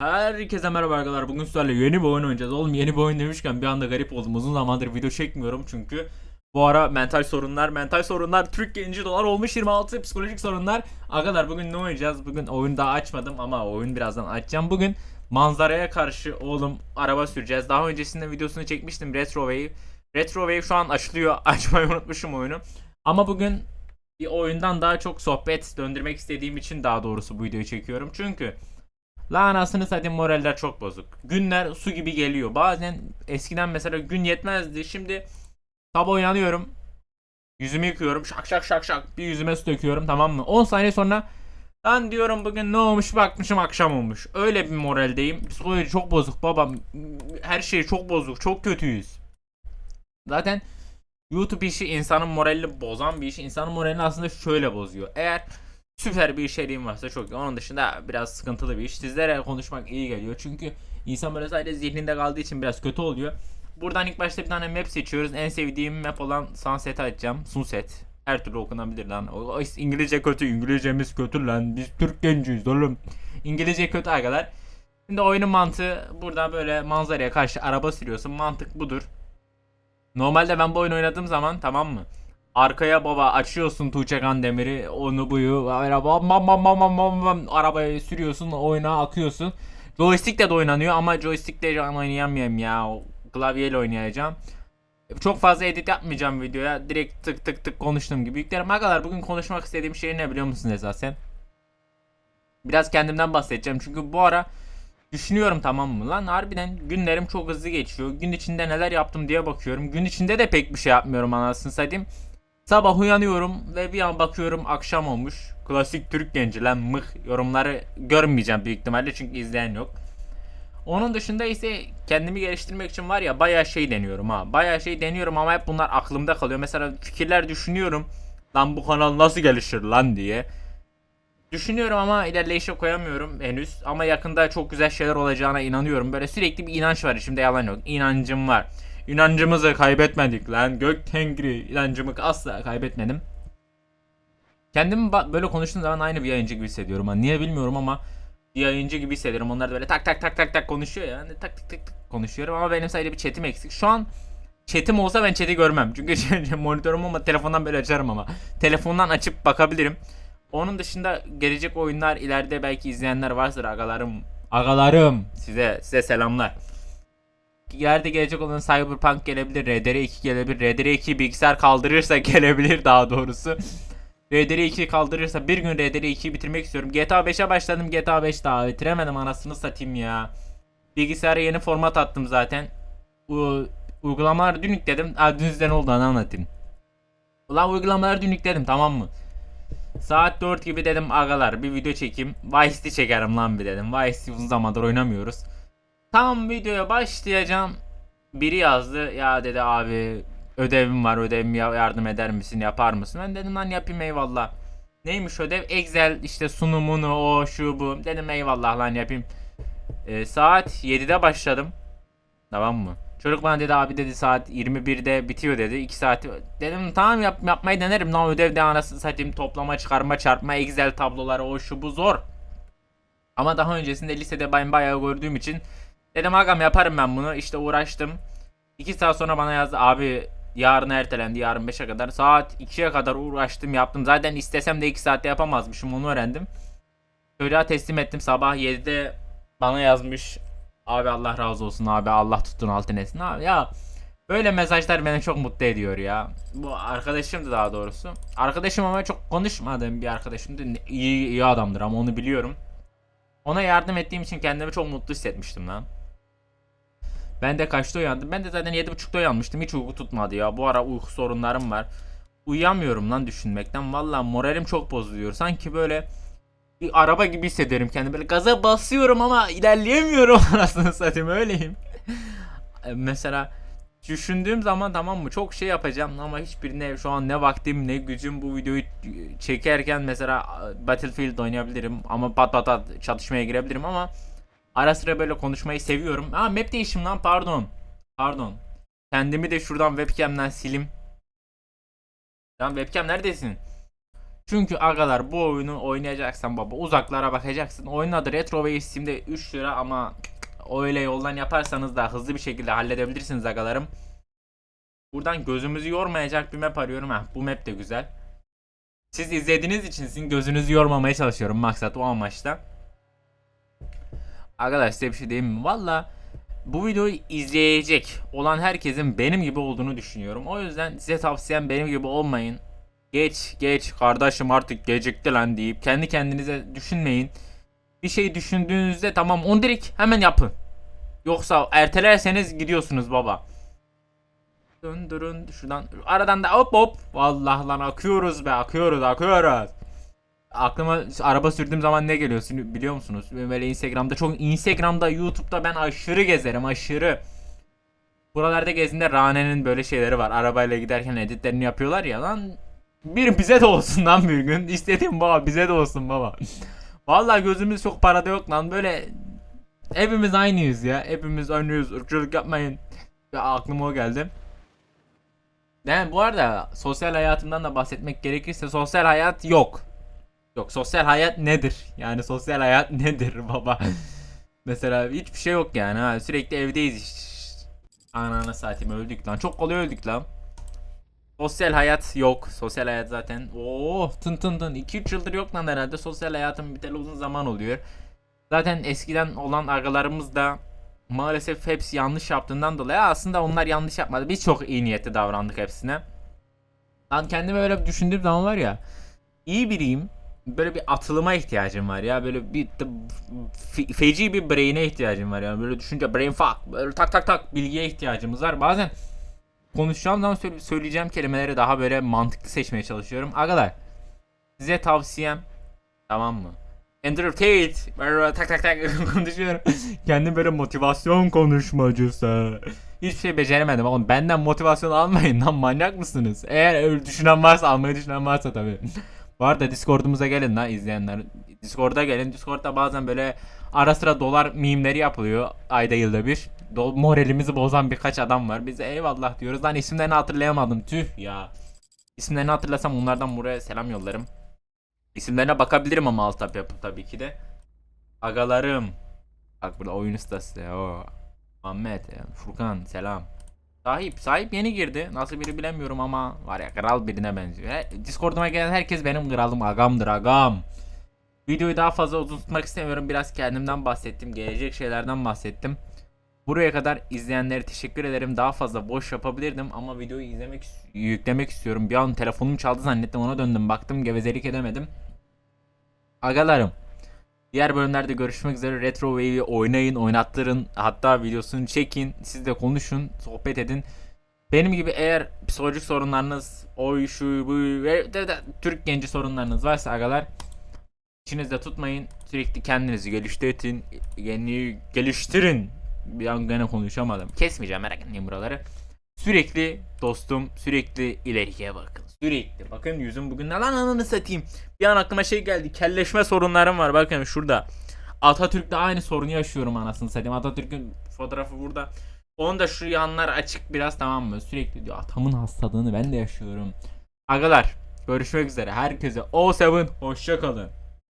Herkese merhaba arkadaşlar. Bugün sizlerle yeni bir oyun oynayacağız. Oğlum yeni bir oyun demişken bir anda garip oldum. Uzun zamandır video çekmiyorum çünkü bu ara mental sorunlar, mental sorunlar, Türk genci dolar olmuş 26 psikolojik sorunlar. Arkadaşlar bugün ne oynayacağız? Bugün oyun daha açmadım ama oyun birazdan açacağım. Bugün manzaraya karşı oğlum araba süreceğiz. Daha öncesinde videosunu çekmiştim Retro Wave. Retro Wave şu an açılıyor. Açmayı unutmuşum oyunu. Ama bugün bir oyundan daha çok sohbet döndürmek istediğim için daha doğrusu bu videoyu çekiyorum. Çünkü La anasını satayım moraller çok bozuk. Günler su gibi geliyor. Bazen eskiden mesela gün yetmezdi. Şimdi sabah uyanıyorum. Yüzümü yıkıyorum. Şak şak şak şak. Bir yüzüme su döküyorum tamam mı? 10 saniye sonra ben diyorum bugün ne olmuş bakmışım akşam olmuş. Öyle bir moraldeyim. Psikoloji çok bozuk babam. Her şey çok bozuk. Çok kötüyüz. Zaten YouTube işi insanın moralini bozan bir iş. İnsanın moralini aslında şöyle bozuyor. Eğer süper bir içeriğim varsa çok iyi. Onun dışında biraz sıkıntılı bir iş. Sizlere konuşmak iyi geliyor. Çünkü insan böyle sadece zihninde kaldığı için biraz kötü oluyor. Buradan ilk başta bir tane map seçiyoruz. En sevdiğim map olan Sunset'i açacağım. Sunset. Her türlü okunabilir lan. O İngilizce kötü. İngilizcemiz kötü lan. Biz Türk genciyiz oğlum. İngilizce kötü arkadaşlar. Şimdi oyunun mantığı burada böyle manzaraya karşı araba sürüyorsun. Mantık budur. Normalde ben bu oyun oynadığım zaman tamam mı? Arkaya baba açıyorsun Tuğçe Kandemir'i onu buyu bam bam bam bam bam bam arabayı sürüyorsun oyuna akıyorsun. Joystick de oynanıyor ama joystickle şu an oynayamıyorum ya. Klavyeyle oynayacağım. Çok fazla edit yapmayacağım videoya. Direkt tık tık tık konuştuğum gibi yüklerim. Arkadaşlar bugün konuşmak istediğim şey ne biliyor musunuz esasen? Biraz kendimden bahsedeceğim çünkü bu ara Düşünüyorum tamam mı lan harbiden günlerim çok hızlı geçiyor. Gün içinde neler yaptım diye bakıyorum. Gün içinde de pek bir şey yapmıyorum anasını satayım. Sabah uyanıyorum ve bir an bakıyorum akşam olmuş. Klasik Türk genci lan mıh yorumları görmeyeceğim büyük ihtimalle çünkü izleyen yok. Onun dışında ise kendimi geliştirmek için var ya bayağı şey deniyorum ha. Bayağı şey deniyorum ama hep bunlar aklımda kalıyor. Mesela fikirler düşünüyorum. Lan bu kanal nasıl gelişir lan diye. Düşünüyorum ama ilerleyişe koyamıyorum henüz. Ama yakında çok güzel şeyler olacağına inanıyorum. Böyle sürekli bir inanç var içimde yalan yok. İnancım var. İnancımızı kaybetmedik lan. Gök tengri inancımı asla kaybetmedim. Kendimi böyle konuştuğum zaman aynı bir yayıncı gibi hissediyorum. Hani niye bilmiyorum ama bir yayıncı gibi hissediyorum. Onlar da böyle tak tak tak tak tak konuşuyor ya. Hani tak tak tak tak konuşuyorum ama benim sadece bir chatim eksik. Şu an chatim olsa ben chat'i görmem. Çünkü monitörüm ama telefondan böyle açarım ama. Telefondan açıp bakabilirim. Onun dışında gelecek oyunlar ileride belki izleyenler varsa agalarım. Agalarım size size selamlar. İleride gelecek olan Cyberpunk gelebilir, RDR2 gelebilir. RDR2 bilgisayar kaldırırsa gelebilir daha doğrusu. RDR2 kaldırırsa bir gün RDR2'yi bitirmek istiyorum. GTA 5'e başladım. GTA 5 daha bitiremedim anasını satayım ya. Bilgisayara yeni format attım zaten. U uygulamaları dün yükledim. Aa, dün size ne olduğunu anlatayım. Ulan uygulamaları dün yükledim tamam mı? Saat 4 gibi dedim agalar bir video çekeyim. Vice City çekerim lan bir dedim. Vice City uzun zamandır oynamıyoruz. Tam videoya başlayacağım. Biri yazdı ya dedi abi ödevim var ödevimi ya- yardım eder misin yapar mısın? Ben dedim lan yapayım eyvallah. Neymiş ödev? Excel işte sunumunu o şu bu. Dedim eyvallah lan yapayım. Ee, saat 7'de başladım. Tamam mı? Çocuk bana dedi abi dedi saat 21'de bitiyor dedi. 2 saat. Dedim tamam yap, yapmayı denerim. Lan ödevde anasını satayım toplama çıkarma çarpma Excel tabloları o şu bu zor. Ama daha öncesinde lisede ben bayağı gördüğüm için dedim agam yaparım ben bunu. İşte uğraştım. 2 saat sonra bana yazdı abi yarın ertelendi yarın 5'e kadar. Saat 2'ye kadar uğraştım yaptım. Zaten istesem de 2 saatte yapamazmışım onu öğrendim. Çocuğa teslim ettim sabah 7'de bana yazmış. Abi Allah razı olsun abi Allah tutun altın etsin abi ya. Böyle mesajlar beni çok mutlu ediyor ya. Bu arkadaşımdı daha doğrusu. Arkadaşım ama çok konuşmadığım bir arkadaşımdı. İyi, iyi adamdır ama onu biliyorum. Ona yardım ettiğim için kendimi çok mutlu hissetmiştim lan. Ben de kaçta uyandım? Ben de zaten 7.30'da uyanmıştım. Hiç uyku tutmadı ya. Bu ara uyku sorunlarım var. Uyuyamıyorum lan düşünmekten. Vallahi moralim çok bozuluyor. Sanki böyle bir araba gibi hissederim kendimi. Böyle gaza basıyorum ama ilerleyemiyorum anasını satayım öyleyim. E, Mesela düşündüğüm zaman tamam mı çok şey yapacağım ama hiçbirine şu an ne vaktim ne gücüm bu videoyu çekerken mesela e, Battlefield oynayabilirim ama pat pat pat çatışmaya girebilirim ama ara sıra böyle konuşmayı seviyorum. Aa map değişim lan pardon. Pardon. Kendimi de şuradan webcam'den silim. Lan webcam neredesin? Çünkü agalar bu oyunu oynayacaksan baba uzaklara bakacaksın. Oyunun adı Retro ve Steam'de 3 lira ama öyle yoldan yaparsanız da hızlı bir şekilde halledebilirsiniz agalarım. Buradan gözümüzü yormayacak bir map arıyorum. Heh, bu map de güzel. Siz izlediğiniz için sizin gözünüzü yormamaya çalışıyorum maksat o amaçla. Arkadaş size bir şey diyeyim mi? Valla bu videoyu izleyecek olan herkesin benim gibi olduğunu düşünüyorum. O yüzden size tavsiyem benim gibi olmayın. Geç geç kardeşim artık gecikti lan deyip kendi kendinize düşünmeyin. Bir şey düşündüğünüzde tamam onu direkt hemen yapın. Yoksa ertelerseniz gidiyorsunuz baba. Döndürün şuradan aradan da hop hop. Vallahi lan akıyoruz be akıyoruz akıyoruz. Aklıma araba sürdüğüm zaman ne geliyor biliyor musunuz? Böyle Instagram'da çok Instagram'da YouTube'da ben aşırı gezerim aşırı. Buralarda gezdiğinde Rane'nin böyle şeyleri var. Arabayla giderken editlerini yapıyorlar ya lan. Bir bize de olsun lan bir gün. İstediğim baba bize de olsun baba. Vallahi gözümüz çok parada yok lan. Böyle hepimiz aynıyız ya. Hepimiz aynıyız. Irkçılık yapmayın. Ya aklıma o geldi. Yani bu arada sosyal hayatımdan da bahsetmek gerekirse sosyal hayat yok. Yok sosyal hayat nedir? Yani sosyal hayat nedir baba? Mesela hiçbir şey yok yani ha. Sürekli evdeyiz işte. Ananı satayım öldük lan. Çok kolay öldük lan. Sosyal hayat yok. Sosyal hayat zaten. Oo tın tın tın. 2-3 yıldır yok lan herhalde. Sosyal hayatım biteli uzun zaman oluyor. Zaten eskiden olan agalarımız da maalesef hepsi yanlış yaptığından dolayı aslında onlar yanlış yapmadı. Biz çok iyi niyetli davrandık hepsine. Lan kendimi öyle düşündüğüm zaman var ya iyi biriyim. Böyle bir atılıma ihtiyacım var ya. Böyle bir fe- feci bir brain'e ihtiyacım var ya. Böyle düşünce brain fuck. Böyle tak tak tak bilgiye ihtiyacımız var. Bazen konuşacağım zaman söyle- söyleyeceğim kelimeleri daha böyle mantıklı seçmeye çalışıyorum. Arkadaşlar size tavsiyem tamam mı? Andrew Tate böyle tak tak tak konuşuyorum. Kendim böyle motivasyon konuşmacısı. Hiçbir şey beceremedim oğlum. Benden motivasyon almayın lan manyak mısınız? Eğer öyle düşünen varsa almayı düşünen varsa tabii. Bu arada Discord'umuza gelin lan izleyenler. Discord'a gelin. Discord'da bazen böyle ara sıra dolar mimleri yapılıyor ayda yılda bir. Do- moralimizi bozan birkaç adam var. Biz eyvallah diyoruz. Lan isimlerini hatırlayamadım. Tüh ya. İsimlerini hatırlasam onlardan buraya selam yollarım. İsimlerine bakabilirim ama alt tab yapıp tabii ki de. Agalarım. Bak burada oyun ustası o. Ahmet, Furkan selam. Sahip, sahip yeni girdi. Nasıl biri bilemiyorum ama var ya kral birine benziyor. He, Discord'uma gelen herkes benim kralım, agamdır agam. Videoyu daha fazla uzun tutmak istemiyorum. Biraz kendimden bahsettim, gelecek şeylerden bahsettim. Buraya kadar izleyenlere teşekkür ederim. Daha fazla boş yapabilirdim ama videoyu izlemek, yüklemek istiyorum. Bir an telefonum çaldı zannettim ona döndüm. Baktım gevezelik edemedim. Agalarım. Diğer bölümlerde görüşmek üzere. Retro Wave'i oynayın, oynattırın. Hatta videosunu çekin. Siz de konuşun, sohbet edin. Benim gibi eğer psikolojik sorunlarınız, oy şu bu ve de, de, Türk genci sorunlarınız varsa agalar içinizde tutmayın. Sürekli kendinizi geliştirin. Yeni geliştirin. Bir an gene konuşamadım. Kesmeyeceğim merak etmeyin buraları. Sürekli dostum, sürekli ileriye bakın. Sürekli. Bakın yüzüm bugün lan ananı satayım. Bir an aklıma şey geldi. Kelleşme sorunlarım var. Bakın şurada. Atatürk'te aynı sorunu yaşıyorum anasını satayım. Atatürk'ün fotoğrafı burada. Onun da şu yanlar açık biraz tamam mı? Sürekli diyor atamın hastalığını ben de yaşıyorum. Agalar görüşmek üzere. Herkese O7 hoşça kalın.